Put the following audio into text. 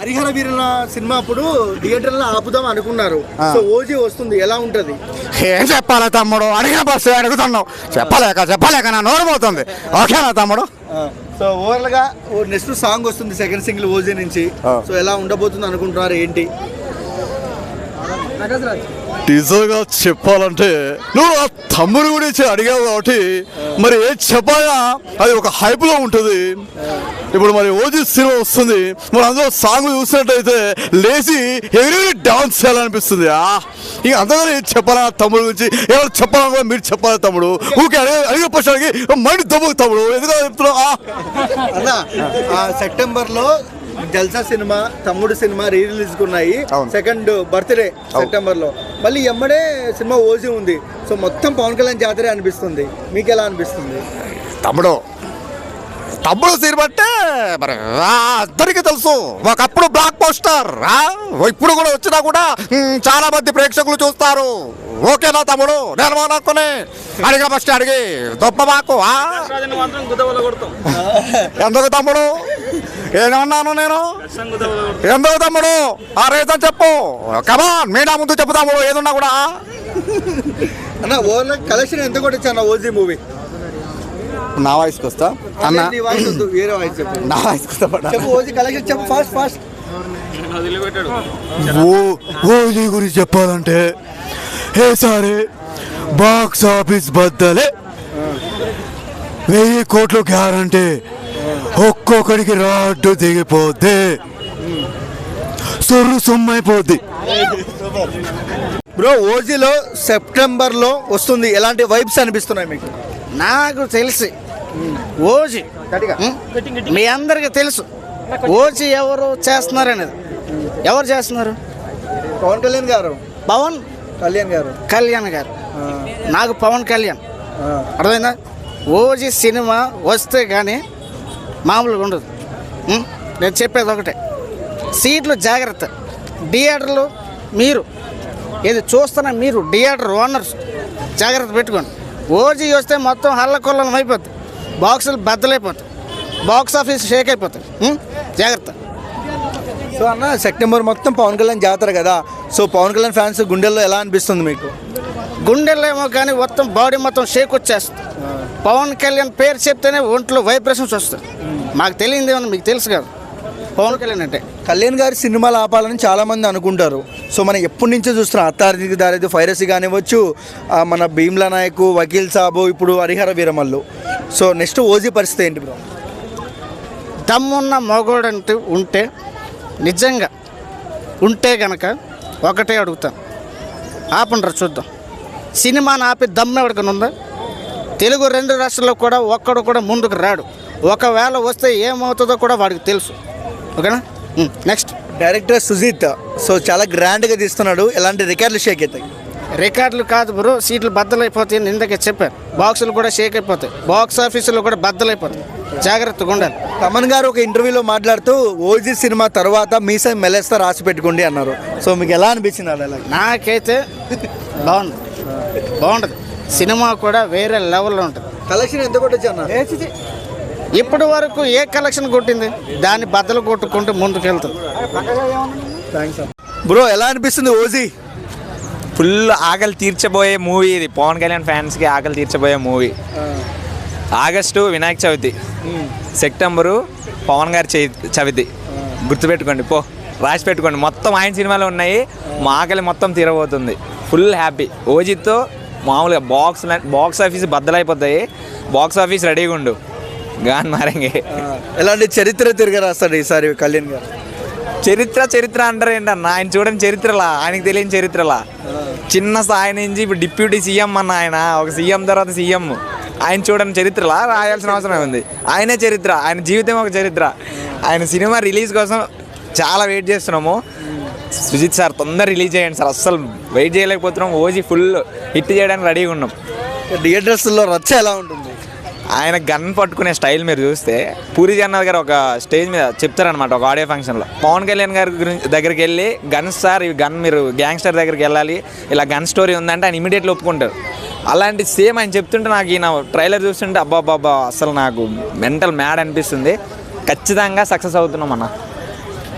హరిహర వీరుల సినిమా అప్పుడు థియేటర్లో ఆపుదాం అనుకున్నారు. సో ఓజీ వస్తుంది ఎలా ఉంటది? ఏం చెప్పాలి తమ్ముడు? అడిగిన బస్సు అడుగుతున్నావు. చెప్పలేక చెప్పలేక నా నోరు పోతుంది. ఓకేనా తమ్ముడు? సో ఓవరాల్గా నెక్స్ట్ సాంగ్ వస్తుంది సెకండ్ సింగిల్ ఓజీ నుంచి. సో ఎలా ఉండబోతుంది అనుకుంటున్నారు ఏంటి? నిజంగా చెప్పాలంటే నువ్వు ఆ తమ్ముడు గురించి అడిగావు కాబట్టి మరి ఏం చెప్పాలా? అది ఒక హైప్లో ఉంటుంది. ఇప్పుడు మరి ఓజీ సినిమా వస్తుంది. మరి అందులో సాంగ్ చూసినట్టయితే లేచి ఎగిరి డాన్స్ చేయాలనిపిస్తుంది. ఆ ఇక ఏం చెప్పాలా తమ్ముడు గురించి? ఎవరు చెప్పాలని కూడా మీరు చెప్పాలి తమ్ముడు? ఊకే అడిగే అడిగే ప్రశ్నకి మైండ్ దమ్ముకు తమ్ముడు. ఎందుకంటే చెప్తున్నావు? ఆ. అన్న సెప్టెంబర్లో Jalsa cinema Thammudu cinema re release ఉన్నాయి. సెకండ్ బర్త్డే సెప్టెంబర్లో మళ్ళీ ఎమ్మడే సినిమా ఓజీ ఉంది. సో మొత్తం పవన్ కళ్యాణ్ జాతరే అనిపిస్తుంది. మీకు ఎలా అనిపిస్తుంది? తమ్ముడు. తమ్ముడు సినిమా అంటే మరి అందరికీ తెలుసు. ఒకప్పుడు బ్లాక్ పోస్టర్ ఇప్పుడు కూడా వచ్చినా కూడా చాలా మంది ప్రేక్షకులు చూస్తారు. ఓకేనా తమ్ముడు? నేను అనుకుని అడిగిన ఫస్ట్ అడిగి దొప్ప మాకు? ఎందుకు తమ్ముడు? ఏమన్నాను నేను? ఎందుకు తమ్ముడు? ఆ రీజన్ చెప్పు. కమాన్ మీనా ముందు చెప్పు తమ్ముడు ఏదున్నా కూడా. అన్న ఓవర్ కలెక్షన్ ఎంత అన్న ఓజీ మూవీ నా వాయిస్కి వస్తా? అన్న. నీ వాయిస్ వద్దు వేరే వాయిస్ చెప్పు. నా వాయిస్కి వస్తా పద. చెప్పు ఓజీ కలెక్షన్ చెప్పు ఫాస్ట్ ఫాస్ట్ ఓ ఓజీ గురించి చెప్పాలంటే ఈసారి బాక్స్ ఆఫీస్ బద్దలే. వెయ్యి కోట్లు గ్యారంటీ. ఒక్కొక్కడికి రాడ్డు దిగిపోద్ది. సొర్రు సొమ్మైపోద్ది. బ్రో ఓజీలో సెప్టెంబర్లో వస్తుంది. ఎలాంటి వైబ్స్ అనిపిస్తున్నాయి మీకు? నాకు తెలిసి. ఓజీ? మీ అందరికీ తెలుసు. ఓజీ ఎవరు చేస్తున్నారు అనేది. ఎవరు చేస్తున్నారు? పవన్ కళ్యాణ్ గారు. పవన్ కళ్యాణ్ గారు. కళ్యాణ్ గారు. నాకు పవన్ కళ్యాణ్. అర్థమైందా? ఓజీ సినిమా వస్తే కానీ మామూలుగా ఉండదు? నేను చెప్పేది ఒకటే. సీట్లు జాగ్రత్త. థియేటర్లు మీరు. ఇది చూస్తున్న మీరు థియేటర్ ఓనర్స్ జాగ్రత్త పెట్టుకోండి. ఓజీ వస్తే మొత్తం హల్లకొల్లం అయిపోద్ది. బాక్సులు బద్దలైపోతాయి. బాక్స్ ఆఫీస్ షేక్ అయిపోతాయి. ఉం? జాగ్రత్త. సో అన్న సెప్టెంబర్ మొత్తం పవన్ కళ్యాణ్ జాతర కదా. సో పవన్ కళ్యాణ్ ఫ్యాన్స్ గుండెల్లో ఎలా అనిపిస్తుంది మీకు? గుండెలేమో కానీ మొత్తం బాడీ మొత్తం షేక్ వచ్చేస్తుంది. పవన్ కళ్యాణ్ పేరు చెప్తేనే ఒంట్లో వైబ్రేషన్స్ వస్తాయి. మాకు తెలియదు ఏమన్నా మీకు తెలుసు కదా? పవన్ కళ్యాణ్ అంటే. కళ్యాణ్ గారి సినిమాలు ఆపాలని చాలా మంది అనుకుంటారు. సో మనం ఎప్పటి నుంచో చూస్తున్నాం. అత్తారికి దారేది ఫైరసీ కానివ్వచ్చు మన భీమ్లా నాయక్ వకీల్ సాబు ఇప్పుడు Hari Hara Veera Mallu. So next OG పరిస్థితి ఏంటి బ్రో? దమ్మున్న మగోడంటూ ఉంటే నిజంగా ఉంటే గనక ఒకటే అడుగుతాను. ఆపండ్రా చూద్దాం. సినిమాని ఆపి దమ్ము ఎవరికైనా ఉందా? తెలుగు రెండు రాష్ట్రాల్లో కూడా ఒక్కడు కూడా ముందుకు రాడు. ఒకవేళ వస్తే ఏమవుతుందో కూడా వాడికి తెలుసు. ఓకేనా? Next director Sujith. సో చాలా గ్రాండ్గా తీస్తున్నాడు. ఎలాంటి రికార్డులు షేక్ అవుతాయి? రికార్డులు కాదు బ్రో సీట్లు బద్దలైపోతాయి అని ఇందాకే చెప్పారు. బాక్సులు కూడా షేక్ అయిపోతాయి. బాక్స్ ఆఫీసులు కూడా బద్దలైపోతాయి. జాగ్రత్తగా ఉండాలి. తమన్ గారు ఒక ఇంటర్వ్యూలో మాట్లాడుతూ ఓజీ సినిమా తర్వాత మీసై మెలేస్తా రాసి పెట్టుకోండి అన్నారు. సో మీకు ఎలా అనిపించింది అలా నాకైతే బాగుంది. బాగుంటుంది. సినిమా కూడా వేరే లెవెల్లో ఉంటుంది. కలెక్షన్ ఎంత కొట్టచ్చు అన్న? ఇప్పటి వరకు ఏ కలెక్షన్ కొట్టింది దాన్ని బద్దలు కొట్టుకుంటూ ముందుకు వెళ్తుంది బ్రో ఎలా అనిపిస్తుంది ఓజీ? ఫుల్ ఆకలి తీర్చబోయే మూవీ ఇది. పవన్ కళ్యాణ్ ఫ్యాన్స్కి ఆకలి తీర్చబోయే movie. August Vinayaka Chavithi. September Pawan garu చవి- చవితి. గుర్తుపెట్టుకోండి పో. రాసి పెట్టుకోండి. మొత్తం ఆయన సినిమాలు ఉన్నాయి. మా ఆకలి మొత్తం తీరబోతుంది. Full happy. ఓజిత్తో మామూలుగా బాక్స్ బాక్స్ ఆఫీస్ బద్దలైపోతాయి. బాక్స్ ఆఫీస్ రెడీగా ఉండు. గాన్ మారంగే. ఎలాంటి చరిత్ర తిరిగి రాస్తాడు ఈసారి కళ్యాణ్ గారు? చరిత్ర చరిత్ర అంటారు ఏంటన్న ఆయన చూడండి చరిత్రలా. ఆయనకి తెలియని చరిత్రలా. చిన్న స్థాయి నుంచి ఇప్పుడు డిప్యూటీ సీఎం అన్న ఆయన ఒక సీఎం తర్వాత సీఎం. ఆయన చూడండి చరిత్రలా రాయాల్సిన అవసరం ఉంది ఆయనే చరిత్ర ఆయన జీవితం ఒక చరిత్ర. ఆయన సినిమా రిలీజ్ కోసం చాలా వెయిట్ చేస్తున్నాము. సుజిత్ సార్ తొందర రిలీజ్ చేయండి సార్. అస్సలు వెయిట్ చేయలేకపోతున్నాం. ఓజీ ఫుల్ హిట్ చేయడానికి రెడీగా ఉన్నాం. థియేటర్స్లో రచ్చ ఎలా ఉంటుంది? ఆయన గన్ పట్టుకునే స్టైల్ మీరు చూస్తే పూరి జగన్నాథ్ గారు ఒక స్టేజ్ మీద చెప్తారనమాట ఒక ఆడియో ఫంక్షన్లో. పవన్ కళ్యాణ్ గారి గురించి దగ్గరికి వెళ్ళి గన్ సార్ ఈ గన్ మీరు గ్యాంగ్స్టర్ దగ్గరికి వెళ్ళాలి. ఇలా గన్ స్టోరీ ఉందంటే ఆయన ఇమీడియట్లీ ఒప్పుకుంటారు. అలాంటి సేమ్ ఆయన చెప్తుంటే నాకు ఈయన ట్రైలర్ చూస్తుంటే అబ్బా అబ్బా అసలు నాకు మెంటల్ మ్యాడ్ అనిపిస్తుంది. ఖచ్చితంగా సక్సెస్ అవుతున్నాం అన్న.